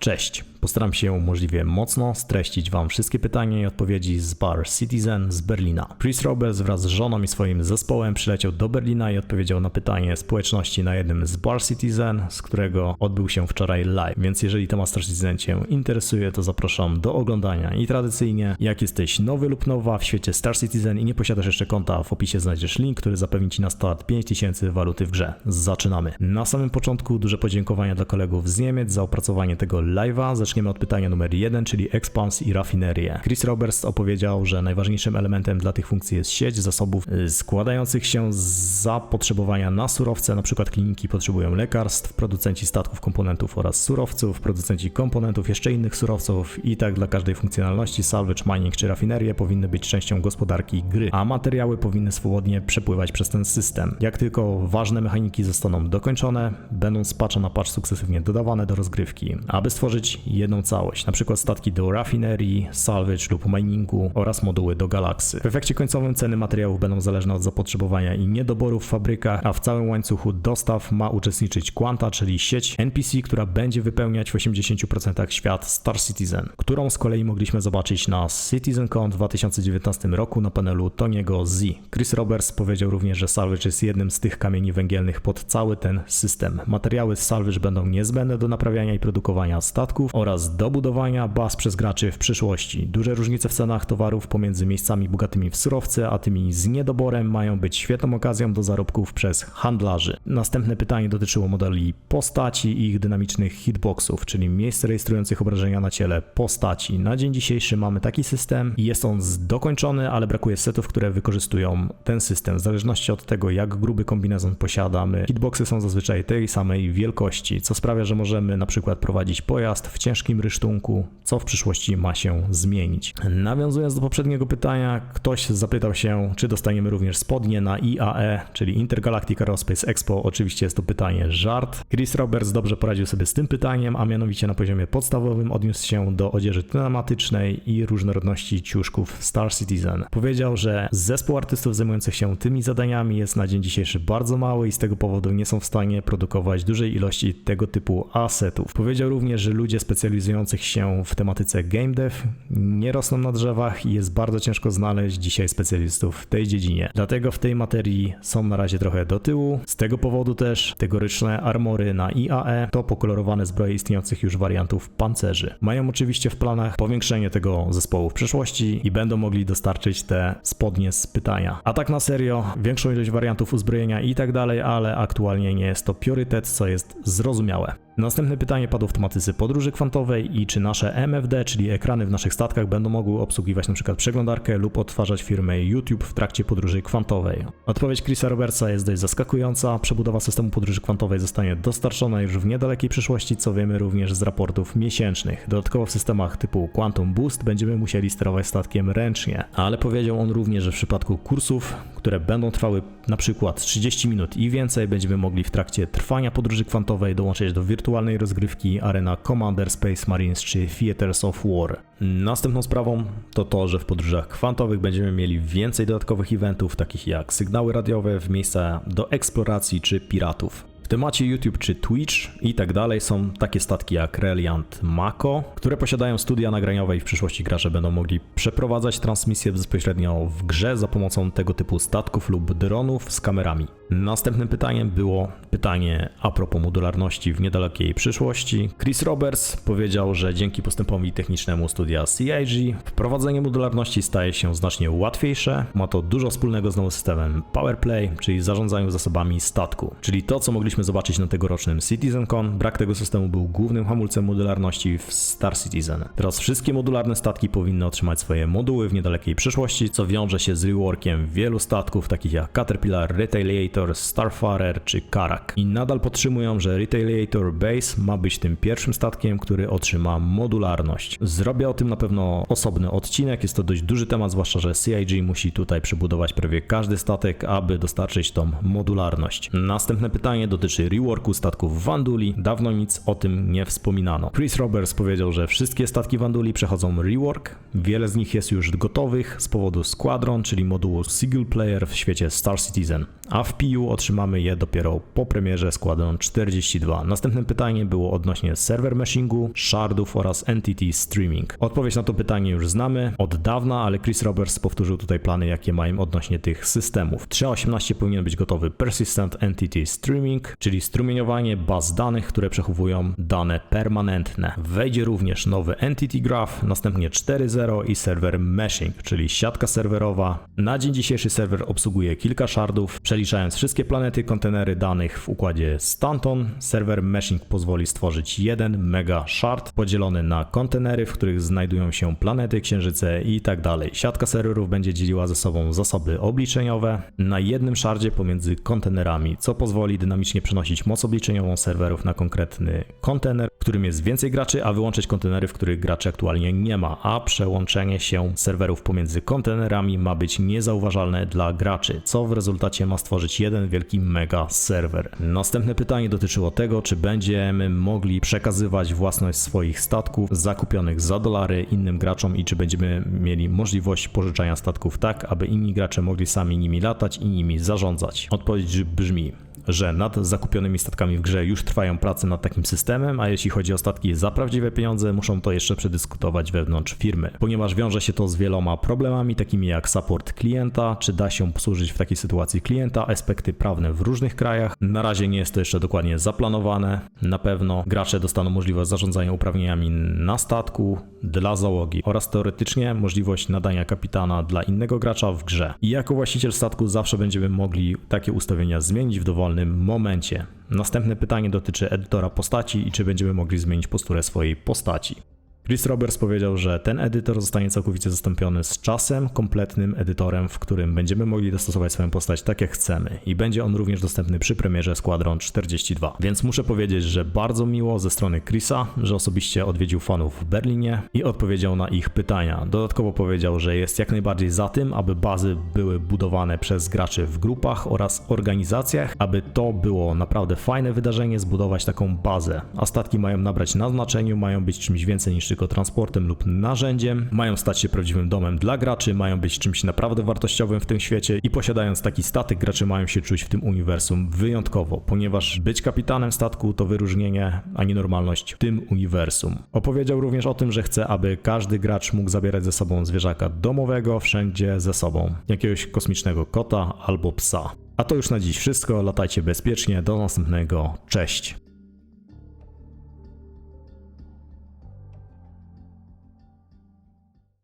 Cześć. Postaram się możliwie mocno streścić Wam wszystkie pytania i odpowiedzi z Bar Citizen z Berlina. Chris Roberts wraz z żoną i swoim zespołem przyleciał do Berlina i odpowiedział na pytanie społeczności na jednym z Bar Citizen, z którego odbył się wczoraj live. Więc jeżeli temat Star Citizen Cię interesuje, to zapraszam do oglądania. I tradycyjnie, jak jesteś nowy lub nowa w świecie Star Citizen i nie posiadasz jeszcze konta, w opisie znajdziesz link, który zapewni Ci na start 5000 waluty w grze. Zaczynamy. Na samym początku duże podziękowania dla kolegów z Niemiec za opracowanie tego live'a. Zaczniemy od pytania numer jeden, czyli Expans i rafinerie. Chris Roberts opowiedział, że najważniejszym elementem dla tych funkcji jest sieć zasobów y, składających się z zapotrzebowania na surowce, przykład kliniki potrzebują lekarstw, producenci statków, komponentów oraz surowców, producenci komponentów jeszcze innych surowców i tak dla każdej funkcjonalności salvage, mining czy rafinerie powinny być częścią gospodarki gry, a materiały powinny swobodnie przepływać przez ten system. Jak tylko ważne mechaniki zostaną dokończone, będą z patcha na patch sukcesywnie dodawane do rozgrywki, aby stworzyć jedną całość, przykład statki do rafinerii, salvage lub miningu oraz moduły do galaksy. W efekcie końcowym ceny materiałów będą zależne od zapotrzebowania i niedoborów w fabrykach, a w całym łańcuchu dostaw ma uczestniczyć Quanta, czyli sieć NPC, która będzie wypełniać w 80% świat Star Citizen, którą z kolei mogliśmy zobaczyć na CitizenCon w 2019 roku na panelu Toniego Z. Chris Roberts powiedział również, że salvage jest jednym z tych kamieni węgielnych pod cały ten system. Materiały z salvage będą niezbędne do naprawiania i produkowania statków oraz do budowania baz przez graczy w przyszłości. Duże różnice w cenach towarów pomiędzy miejscami bogatymi w surowce, a tymi z niedoborem mają być świetną okazją do zarobków przez handlarzy. Następne pytanie dotyczyło modeli postaci i ich dynamicznych hitboxów, czyli miejsc rejestrujących obrażenia na ciele postaci. Na dzień dzisiejszy mamy taki system i jest on dokończony, ale brakuje setów, które wykorzystują ten system. W zależności od tego, jak gruby kombinezon posiadamy, hitboxy są zazwyczaj tej samej wielkości, co sprawia, że możemy na przykład prowadzić pojazd w ciężkim rysztunku, co w przyszłości ma się zmienić. Nawiązując do poprzedniego pytania, ktoś zapytał się, czy dostaniemy również spodnie na IAE, czyli Intergalactic Aerospace Expo. Oczywiście jest to pytanie żart. Chris Roberts dobrze poradził sobie z tym pytaniem, a mianowicie na poziomie podstawowym odniósł się do odzieży tematycznej i różnorodności ciuszków Star Citizen. Powiedział, że zespół artystów zajmujących się tymi zadaniami jest na dzień dzisiejszy bardzo mały i z tego powodu nie są w stanie produkować dużej ilości tego typu asetów. Powiedział również, że ludzie specjalizujących się w tematyce game dev nie rosną na drzewach i jest bardzo ciężko znaleźć dzisiaj specjalistów w tej dziedzinie. Dlatego w tej materii są na razie trochę do tyłu. Z tego powodu też tegoryczne armory na IAE to pokolorowane zbroje istniejących już wariantów pancerzy. Mają oczywiście w planach powiększenie tego zespołu w przyszłości i będą mogli dostarczyć te spodnie z pytania. A tak na serio, większą ilość wariantów uzbrojenia i tak dalej, ale aktualnie nie jest to priorytet, co jest zrozumiałe. Następne pytanie padło w tematyce podróży kwantowej i czy nasze MFD, czyli ekrany w naszych statkach będą mogły obsługiwać np. przeglądarkę lub odtwarzać firmę YouTube w trakcie podróży kwantowej. Odpowiedź Chrisa Robertsa jest dość zaskakująca. Przebudowa systemu podróży kwantowej zostanie dostarczona już w niedalekiej przyszłości, co wiemy również z raportów miesięcznych. Dodatkowo w systemach typu Quantum Boost będziemy musieli sterować statkiem ręcznie, ale powiedział on również, że w przypadku kursów, które będą trwały na przykład 30 minut i więcej, będziemy mogli w trakcie trwania podróży kwantowej dołączyć do wirtualnej rozgrywki arena Commander Space Marines czy Theaters of War. Następną sprawą to to, że w podróżach kwantowych będziemy mieli więcej dodatkowych eventów, takich jak sygnały radiowe w miejsca do eksploracji czy piratów. Temacie YouTube czy Twitch i tak dalej są takie statki jak Reliant Mako, które posiadają studia nagraniowe i w przyszłości gracze będą mogli przeprowadzać transmisje bezpośrednio w grze za pomocą tego typu statków lub dronów z kamerami. Następnym pytaniem było pytanie a propos modularności w niedalekiej przyszłości. Chris Roberts powiedział, że dzięki postępowi technicznemu studia CIG wprowadzenie modularności staje się znacznie łatwiejsze. Ma to dużo wspólnego z nowym systemem Powerplay, czyli zarządzaniu zasobami statku. Czyli to, co mogliśmy zobaczyć na tegorocznym CitizenCon, brak tego systemu był głównym hamulcem modularności w Star Citizen. Teraz wszystkie modularne statki powinny otrzymać swoje moduły w niedalekiej przyszłości, co wiąże się z reworkiem wielu statków, takich jak Caterpillar, Retaliator, Starfarer czy Karak. I nadal podtrzymują, że Retaliator Base ma być tym pierwszym statkiem, który otrzyma modularność. Zrobię o tym na pewno osobny odcinek, jest to dość duży temat, zwłaszcza, że CIG musi tutaj przebudować prawie każdy statek, aby dostarczyć tą modularność. Następne pytanie dotyczy dotyczy reworku statków Wanduli. Dawno nic o tym nie wspominano. Chris Roberts powiedział, że wszystkie statki Wanduli przechodzą rework. Wiele z nich jest już gotowych z powodu Squadron, czyli modułu single player w świecie Star Citizen. A w PU otrzymamy je dopiero po premierze Squadron 42. Następne pytanie było odnośnie server meshingu, shardów oraz entity streaming. Odpowiedź na to pytanie już znamy od dawna, ale Chris Roberts powtórzył tutaj plany, jakie mają odnośnie tych systemów. 3.18 powinien być gotowy Persistent Entity Streaming, czyli strumieniowanie baz danych, które przechowują dane permanentne. Wejdzie również nowy Entity Graph, następnie 4.0 i serwer meshing, czyli siatka serwerowa. Na dzień dzisiejszy serwer obsługuje kilka shardów, przeliczając wszystkie planety, kontenery danych w układzie Stanton. Serwer meshing pozwoli stworzyć jeden mega shard podzielony na kontenery, w których znajdują się planety, księżyce i tak dalej. Siatka serwerów będzie dzieliła ze sobą zasoby obliczeniowe na jednym shardzie pomiędzy kontenerami, co pozwoli dynamicznie przenosić moc obliczeniową serwerów na konkretny kontener, w którym jest więcej graczy, a wyłączyć kontenery, w których graczy aktualnie nie ma, a przełączenie się serwerów pomiędzy kontenerami ma być niezauważalne dla graczy, co w rezultacie ma stworzyć jeden wielki mega serwer. Następne pytanie dotyczyło tego, czy będziemy mogli przekazywać własność swoich statków zakupionych za dolary innym graczom i czy będziemy mieli możliwość pożyczania statków tak, aby inni gracze mogli sami nimi latać i nimi zarządzać. Odpowiedź brzmi że nad zakupionymi statkami w grze już trwają prace nad takim systemem, a jeśli chodzi o statki za prawdziwe pieniądze, muszą to jeszcze przedyskutować wewnątrz firmy. Ponieważ wiąże się to z wieloma problemami, takimi jak support klienta, czy da się obsłużyć w takiej sytuacji klienta, aspekty prawne w różnych krajach. Na razie nie jest to jeszcze dokładnie zaplanowane. Na pewno gracze dostaną możliwość zarządzania uprawnieniami na statku dla załogi oraz teoretycznie możliwość nadania kapitana dla innego gracza w grze. I jako właściciel statku zawsze będziemy mogli takie ustawienia zmienić w dowolnym momencie. Następne pytanie dotyczy edytora postaci i czy będziemy mogli zmienić posturę swojej postaci. Chris Roberts powiedział, że ten edytor zostanie całkowicie zastąpiony z czasem, kompletnym edytorem, w którym będziemy mogli dostosować swoją postać tak jak chcemy i będzie on również dostępny przy premierze Squadron 42. Więc muszę powiedzieć, że bardzo miło ze strony Chrisa, że osobiście odwiedził fanów w Berlinie i odpowiedział na ich pytania. Dodatkowo powiedział, że jest jak najbardziej za tym, aby bazy były budowane przez graczy w grupach oraz organizacjach, aby to było naprawdę fajne wydarzenie zbudować taką bazę. A statki mają nabrać na znaczeniu, mają być czymś więcej niż tylko transportem lub narzędziem, mają stać się prawdziwym domem dla graczy, mają być czymś naprawdę wartościowym w tym świecie i posiadając taki statek, gracze mają się czuć w tym uniwersum wyjątkowo, ponieważ być kapitanem statku to wyróżnienie, a nie normalność w tym uniwersum. Opowiedział również o tym, że chce, aby każdy gracz mógł zabierać ze sobą zwierzaka domowego wszędzie ze sobą, jakiegoś kosmicznego kota albo psa. A to już na dziś wszystko, latajcie bezpiecznie, do następnego, cześć!